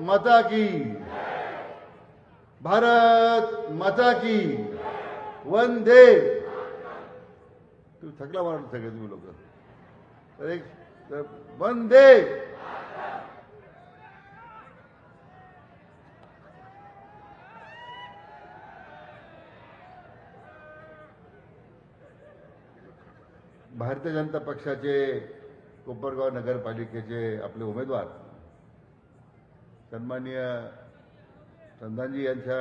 माता की। भारत माता की। वंदे। तुम्ही थकला मला सगळे तुम्ही लोक. तर एक वंदे। भारतीय जनता पक्षाचे कोपरगाव नगरपालिकेचे आपले उमेदवार सन्माननीय चंदानजी यांच्या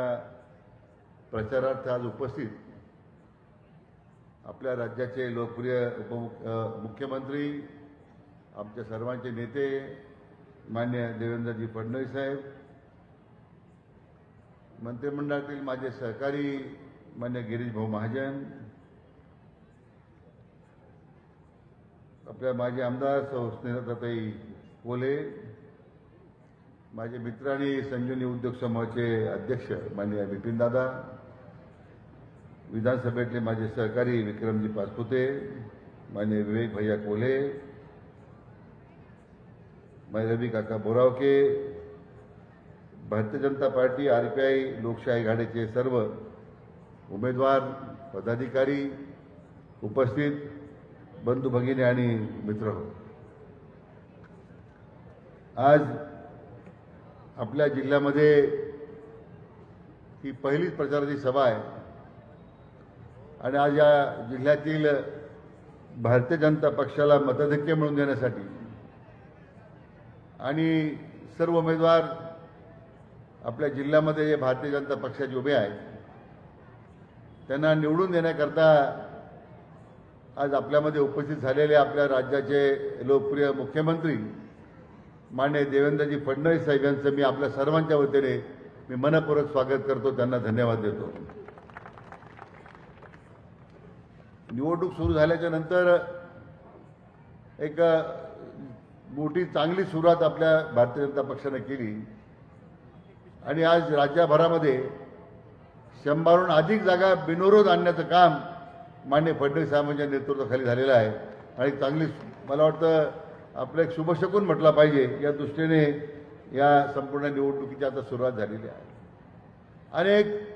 प्रचारार्थ आज उपस्थित. आपल्या राज्याचे लोकप्रिय उपमुख मुख्यमंत्री आमच्या सर्वांचे नेते मान्य देवेंद्रजी फडणवीस साहेब मंत्रिमंडळातील माझे सहकारी मान्य गिरीश भाऊ महाजन आपल्या माजी आमदार सौ स्नेहताताई कोले माझे मित्र आणि संजीवनी उद्योग समूहाचे अध्यक्ष माननीय बिपिनदादा विधानसभेतले माझे सहकारी विक्रमजी पासपुते मान्य विवेक भैया कोल्हे मान्य रवी काका बोरावके भारतीय जनता पार्टी आरपीआय लोकशाही आघाडीचे सर्व उमेदवार पदाधिकारी उपस्थित बंधू भगिनी आणि मित्र आज आपल्या जिल्ह्यामध्ये ही पहिलीच प्रचाराची सभा आहे. आणि आज या जिल्ह्यातील भारतीय जनता पक्षाला मतधक्के मिळवून देण्यासाठी आणि सर्व उमेदवार आपल्या जिल्ह्यामध्ये जे भारतीय जनता पक्षाचे उभे आहेत त्यांना निवडून देण्याकरता आज आपल्यामध्ये उपस्थित झालेले आपल्या राज्याचे लोकप्रिय मुख्यमंत्री मान्य देवेंद्रजी फडणवीस साहेब यांचं मी आपल्या सर्वांच्या वतीने मी मनपूर्वक स्वागत करतो त्यांना धन्यवाद देतो. निवडणूक सुरू झाल्याच्यानंतर एक मोठी चांगली सुरुवात आपल्या भारतीय जनता पक्षाने केली. आणि आज राज्यभरामध्ये शंभरहून अधिक जागा बिनविरोध आणण्याचं काम मान्य फडणवीस साहेबांच्या नेतृत्वाखाली झालेलं आहे. आणि चांगली मला वाटतं आपलं एक शुभशकून म्हटला पाहिजे. या दृष्टीने या संपूर्ण निवडणुकीची आता सुरुवात झालेली आहे. अनेक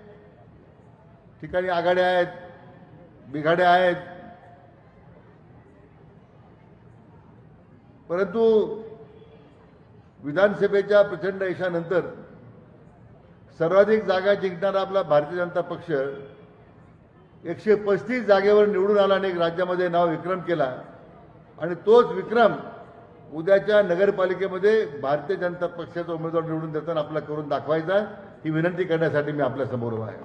ठिकाणी आघाड्या आहेत बिघाड्या आहेत. परंतु विधानसभेच्या प्रचंड यशानंतर सर्वाधिक जागा जिंकणारा आपला भारतीय जनता पक्ष एकशे पस्तीस जागेवर निवडून आला आणि एक राज्यामध्ये नाव विक्रम केला. आणि तोच विक्रम उद्याच्या नगरपालिकेमध्ये भारतीय जनता पक्षाचा उमेदवार निवडून देताना आपला करून दाखवायचा ही विनंती करण्यासाठी मी आपल्यासमोर आहे.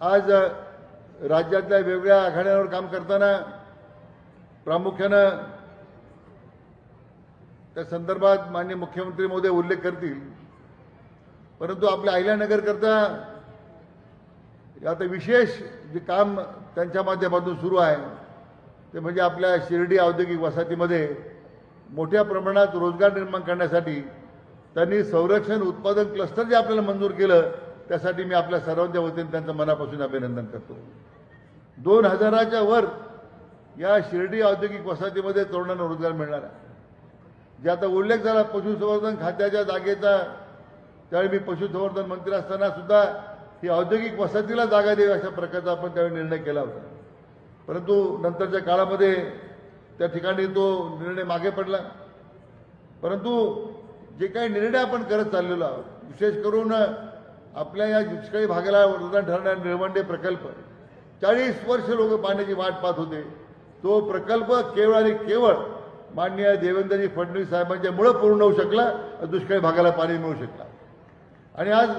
आज राज्यातल्या वेगवेगळ्या आघाड्यांवर काम करताना प्रामुख्यानं त्या संदर्भात मान्य मुख्यमंत्री महोदय उल्लेख करतील. परंतु आपल्या अहिल्यानगरकरता आता विशेष जे काम त्यांच्या माध्यमातून सुरू आहे ते म्हणजे आपल्या शिर्डी औद्योगिक वसाहतीमध्ये मोठ्या प्रमाणात रोजगार निर्माण करण्यासाठी त्यांनी संरक्षण उत्पादन क्लस्टर जे आपल्याला मंजूर केलं त्यासाठी मी आपल्या सर्वांच्या वतीने त्यांचं मनापासून अभिनंदन करतो. दोन हजाराच्या वर या शिर्डी औद्योगिक वसाहतीमध्ये तरुणांना रोजगार मिळणार आहे. जे आता उल्लेख झाला पशुसंवर्धन खात्याच्या जागेचा त्यावेळी मी पशुसंवर्धन मंत्री असताना सुद्धा ही औद्योगिक वसतीला जागा द्यावी अशा प्रकारचा आपण त्यावेळी निर्णय केला होता. परंतु नंतरच्या काळामध्ये त्या ठिकाणी तो निर्णय मागे पडला. परंतु जे काही निर्णय आपण करत चाललेलो आहोत विशेष करून आपल्या या दुष्काळी भागाला वरदान ठरणारा निळवंडे प्रकल्प चाळीस वर्ष लोक पाण्याची वाट पाहत होते. तो प्रकल्प केवळ आणि केवळ माननीय देवेंद्रजी फडणवीस साहेबांच्यामुळं पूर्ण होऊ शकला दुष्काळी भागाला पाणी मिळू शकला. आणि आज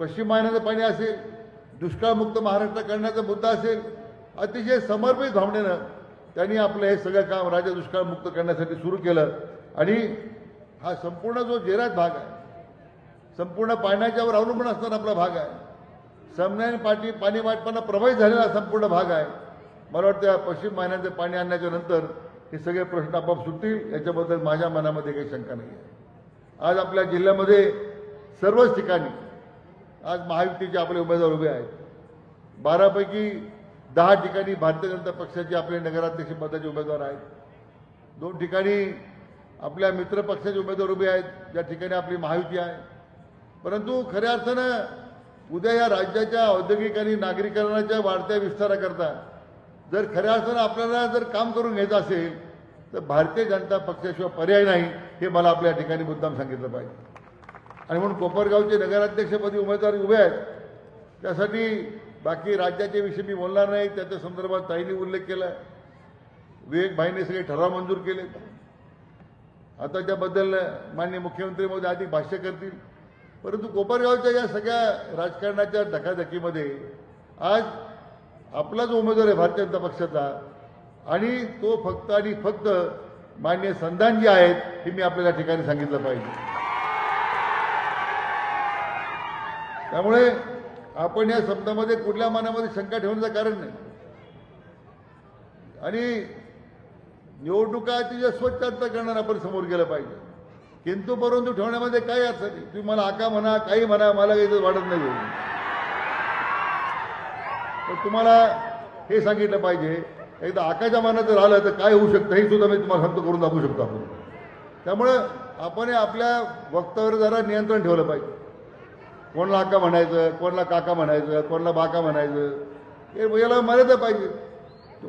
पश्चिम महाराष्ट्राचं पाणी असेल दुष्काळमुक्त महाराष्ट्र करण्याचा मुद्दा असेल अतिशय समर्पित भावनेनं त्यांनी आपलं हे सगळं काम राज्य दुष्काळमुक्त करण्यासाठी सुरू केलं. आणि हा संपूर्ण जो जेरात भाग आहे संपूर्ण पाण्याच्यावर अवलंबून असणारा आपला भाग आहे. समन्याय पाठी पाणी वाटपांना प्रभावित झालेला संपूर्ण भाग आहे. मला वाटतं या पश्चिम महिन्याचं पाणी आणण्याच्या नंतर हे सगळे प्रश्न आपोआप सुटतील याच्याबद्दल माझ्या मनामध्ये काही शंका नाही आहे आज आपल्या जिल्ह्यामध्ये सर्वच ठिकाणी आज महायुतीचे आपले उमेदवार उभे आहेत. बारापैकी दहा ठिकाणी भारतीय जनता पक्षाचे आपले नगराध्यक्ष पदाचे उमेदवार आहेत. दोन ठिकाणी आपल्या मित्र पक्षाचे उमेदवार उभे आहेत ज्या ठिकाणी आपली महायुती आहे. परंतु खऱ्या अर्थानं उद्या या राज्याच्या औद्योगिक आणि नागरीकरणाच्या वाढत्या विस्ताराकरता जर खऱ्या अर्थानं आपल्याला जर काम करून घ्यायचं असेल तर भारतीय जनता पक्षाशिवाय पर्याय नाही हे मला आपल्या ठिकाणी मुद्दाम सांगितलं पाहिजे. आणि म्हणून कोपरगावचे नगराध्यक्षपदी उमेदवार उभे आहेत. त्यासाठी बाकी राज्याच्या विषयी मी बोलणार नाही. त्याच्या संदर्भात ताईंनी उल्लेख केला आहे. विवेक भाईने सगळे ठराव मंजूर केले. आता त्याबद्दल मान्य मुख्यमंत्री मोदी अधिक भाष्य करतील. परंतु कोपरगावच्या या सगळ्या राजकारणाच्या धकाधकीमध्ये आज आपला जो उमेदवार आहे भारतीय जनता पक्षाचा आणि तो फक्त आणि फक्त मान्य संधानजी आहेत हे मी आपल्याला ठिकाणी सांगितलं पाहिजे. त्यामुळे आपण या शब्दामध्ये कुठल्या मनामध्ये शंका ठेवण्याचं कारण नाही. आणि निवडणुका अतिशय स्वच्छ अर्थ करणार आपण समोर गेलं पाहिजे. किंतु परंतु ठेवण्यामध्ये काही अर्थ नाही. तुम्ही मला आका म्हणा काही म्हणा मला काही वाटत नाही तर तुम्हाला हे सांगितलं पाहिजे एकदा आकाच्या मनात राहिलं तर काय होऊ शकतं हे सुद्धा मी तुम्हाला सांगतो करून दाखवू शकतो आपण. त्यामुळं आपण हे आपल्या वक्तावर जरा नियंत्रण ठेवलं पाहिजे. कोणला अक्का म्हणायचं कोणला काका म्हणायचं कोणला बाका म्हणायचं हे याला मर्यादा पाहिजे.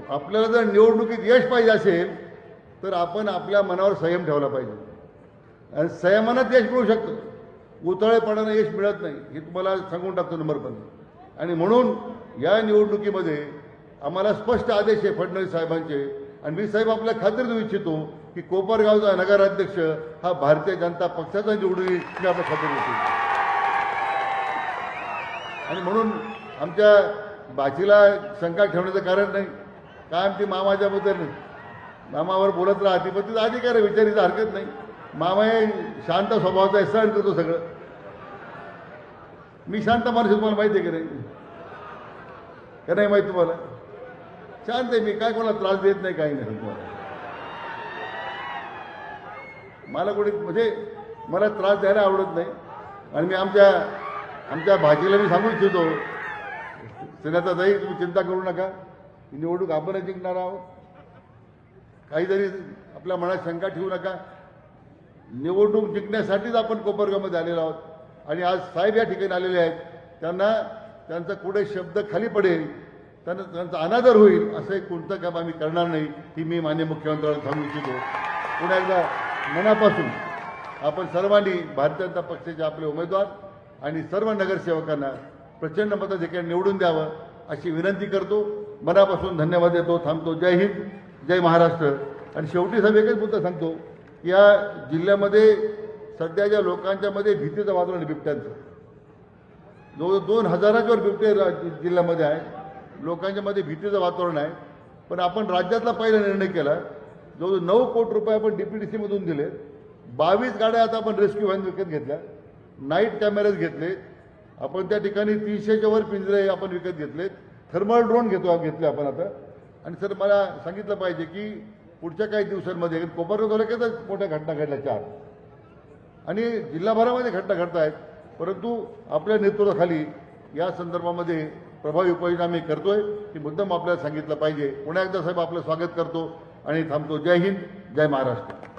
आपल्याला जर निवडणुकीत यश पाहिजे असेल तर आपण आपल्या मनावर संयम ठेवला पाहिजे. आणि संयमानात यश मिळू शकतं. उतळेपणानं यश मिळत नाही हे तुम्हाला सांगून टाकतो नंबर पण. आणि म्हणून या निवडणुकीमध्ये आम्हाला स्पष्ट आदेश आहे फडणवीस साहेबांचे. आणि मी साहेब आपल्या खात्री देऊ इच्छितो की कोपरगावचा नगराध्यक्ष हा भारतीय जनता पक्षाचा निवडून आपल्या खात्री देतो आणि म्हणून आमच्या बाचीला शंका ठेवण्याचं कारण नाही. काय आमची मामाच्याबद्दल नाही. मामावर बोलत राहते पण तिचा अधिकार आहे विचारीचं हरकत नाही. मामा हे शांत स्वभावाचा आहे सहन करतो सगळं. मी शांत माणूस तुम्हाला माहिती आहे की नाही? का नाही माहिती तुम्हाला? शांत आहे मी काय कोणाला त्रास देत नाही काही नाही तुम्हाला मला कोणी म्हणजे मला त्रास द्यायला आवडत नाही. आणि मी आमच्या आमच्या भाजीला मी सांगू इच्छितो. सिन्हाचा जाई तुम्ही चिंता करू नका. ही निवडणूक आपणच जिंकणार आहोत. काहीतरी आपल्या मनात शंका ठेवू नका. निवडणूक जिंकण्यासाठीच आपण कोपरगावमध्ये आलेलो आहोत. आणि आज साहेब या ठिकाणी आलेले आहेत. त्यांना त्यांचा कुठे शब्द खाली पडेल त्यांना त्यांचा अनादर होईल असं एक कोणतं काम आम्ही करणार नाही ही मी मान्य मुख्यमंत्र्यांना सांगू इच्छितो. पुन्हा एकदा मनापासून आपण सर्वांनी भारतीय जनता पक्षाचे आपले उमेदवार आणि सर्व नगरसेवकांना प्रचंड मताधिकार निवडून द्यावं अशी विनंती करतो. मनापासून धन्यवाद देतो थांबतो. जय हिंद जय महाराष्ट्र. आणि शेवटी साहेब एकच मुद्दा सांगतो. या जिल्ह्यामध्ये सध्याच्या लोकांच्या मध्ये भीतीचं वातावरण बिबट्यांचं. जवळ दोन हजाराच्यावर बिबटे जिल्ह्यामध्ये आहे लोकांच्या मध्ये भीतीचं वातावरण आहे. पण आपण राज्यातला पहिला निर्णय केला. जवळ नऊ कोटी रुपये आपण डीपीडीसी मधून दिले बावीस गाड्या आता आपण रेस्क्यू व्हॅन विकत घेतल्या. नाईट कॅमेरेज घेतले आपण त्या ठिकाणी तीनशेच्या वर पिंजरे आपण विकत घेतले थर्मल ड्रोन घेतो घेतले आपण आता. आणि सर मला सांगितलं पाहिजे की पुढच्या काही दिवसांमध्ये कोपरगाव तालुक्यातच मोठ्या घटना घडल्या चार. आणि जिल्हाभरामध्ये घटना घडत आहेत परंतु आपल्या नेतृत्वाखाली या संदर्भामध्ये प्रभावी उपाययोजना आम्ही करतोय. की मुद्दाम आपल्याला सांगितलं पाहिजे. पुन्हा एकदा साहेब आपलं स्वागत करतो आणि थांबतो. जय हिंद जय महाराष्ट्र.